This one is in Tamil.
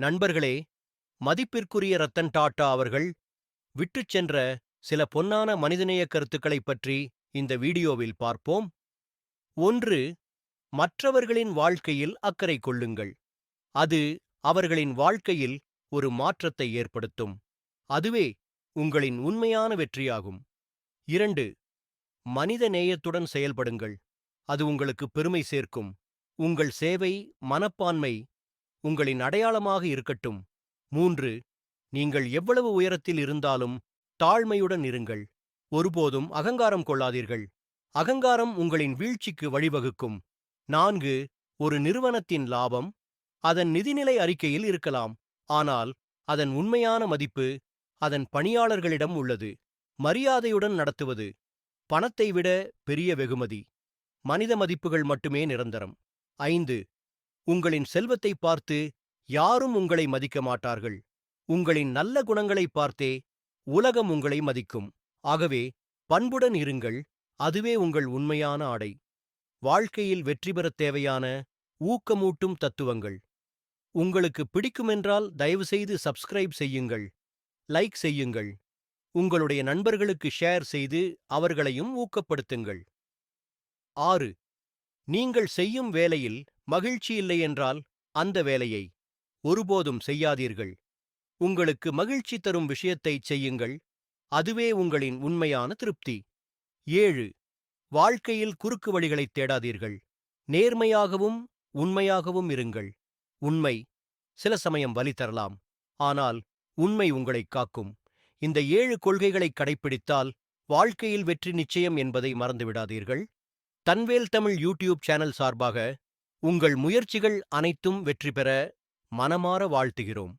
நண்பர்களே மதிப்பிற்குரிய ரத்தன் டாட்டா அவர்கள் விட்டுச் சென்ற சில பொன்னான மனிதநேய கருத்துக்களைப் பற்றி இந்த வீடியோவில் பார்ப்போம். ஒன்று மற்றவர்களின் வாழ்க்கையில் அக்கறை கொள்ளுங்கள். அது அவர்களின் வாழ்க்கையில் ஒரு மாற்றத்தை ஏற்படுத்தும். அதுவே உங்களின் உண்மையான வெற்றியாகும். இரண்டு மனித நேயத்துடன் செயல்படுங்கள். அது உங்களுக்கு பெருமை சேர்க்கும். உங்கள் சேவை மனப்பான்மை உங்களின் அடையாளமாக இருக்கட்டும். மூன்று நீங்கள் எவ்வளவு உயரத்தில் இருந்தாலும் தாழ்மையுடன் இருங்கள். ஒருபோதும் அகங்காரம் கொள்ளாதீர்கள். அகங்காரம் உங்களின் வீழ்ச்சிக்கு வழிவகுக்கும். நான்கு ஒரு நிறுவனத்தின் லாபம் அதன் நிதிநிலை அறிக்கையில் இருக்கலாம். ஆனால் அதன் உண்மையான மதிப்பு அதன் பணியாளர்களிடம் உள்ளது. மரியாதையுடன் நடத்துவது பணத்தை விட பெரிய வெகுமதி. மனித மதிப்புகள் மட்டுமே நிரந்தரம். ஐந்து உங்களின் செல்வத்தை பார்த்து யாரும் உங்களை மதிக்க மாட்டார்கள் உங்களின் நல்ல குணங்களை பார்த்தே உலகம் உங்களை மதிக்கும். ஆகவே பண்புடன் இருங்கள் அதுவே உங்கள் உண்மையான ஆடை. வாழ்க்கையில் வெற்றி பெறத் தேவையான ஊக்கமூட்டும் தத்துவங்கள். உங்களுக்கு பிடிக்குமென்றால் தயவுசெய்து சப்ஸ்கிரைப் செய்யுங்கள் லைக் செய்யுங்கள். உங்களுடைய நண்பர்களுக்கு ஷேர் செய்து அவர்களையும் ஊக்கப்படுத்துங்கள். ஆறு. நீங்கள் செய்யும் வேலையில் மகிழ்ச்சி இல்லை என்றால் அந்த வேலையை ஒருபோதும் செய்யாதீர்கள். உங்களுக்கு மகிழ்ச்சி தரும் விஷயத்தைச் செய்யுங்கள். அதுவே உங்களின் உண்மையான திருப்தி. ஏழு வாழ்க்கையில் குறுக்கு வழிகளைத் தேடாதீர்கள். நேர்மையாகவும் உண்மையாகவும் இருங்கள். உண்மை சில சமயம் வலி தரலாம். ஆனால் உண்மை உங்களைக் காக்கும். இந்த ஏழு கொள்கைகளைக் கடைப்பிடித்தால் வாழ்க்கையில் வெற்றி நிச்சயம் என்பதை மறந்துவிடாதீர்கள். தன்வேல் தமிழ் யூடியூப் சேனல் சார்பாக உங்கள் முயற்சிகள் அனைத்தும் வெற்றி பெற மனமாற வாழ்த்துகிறோம்.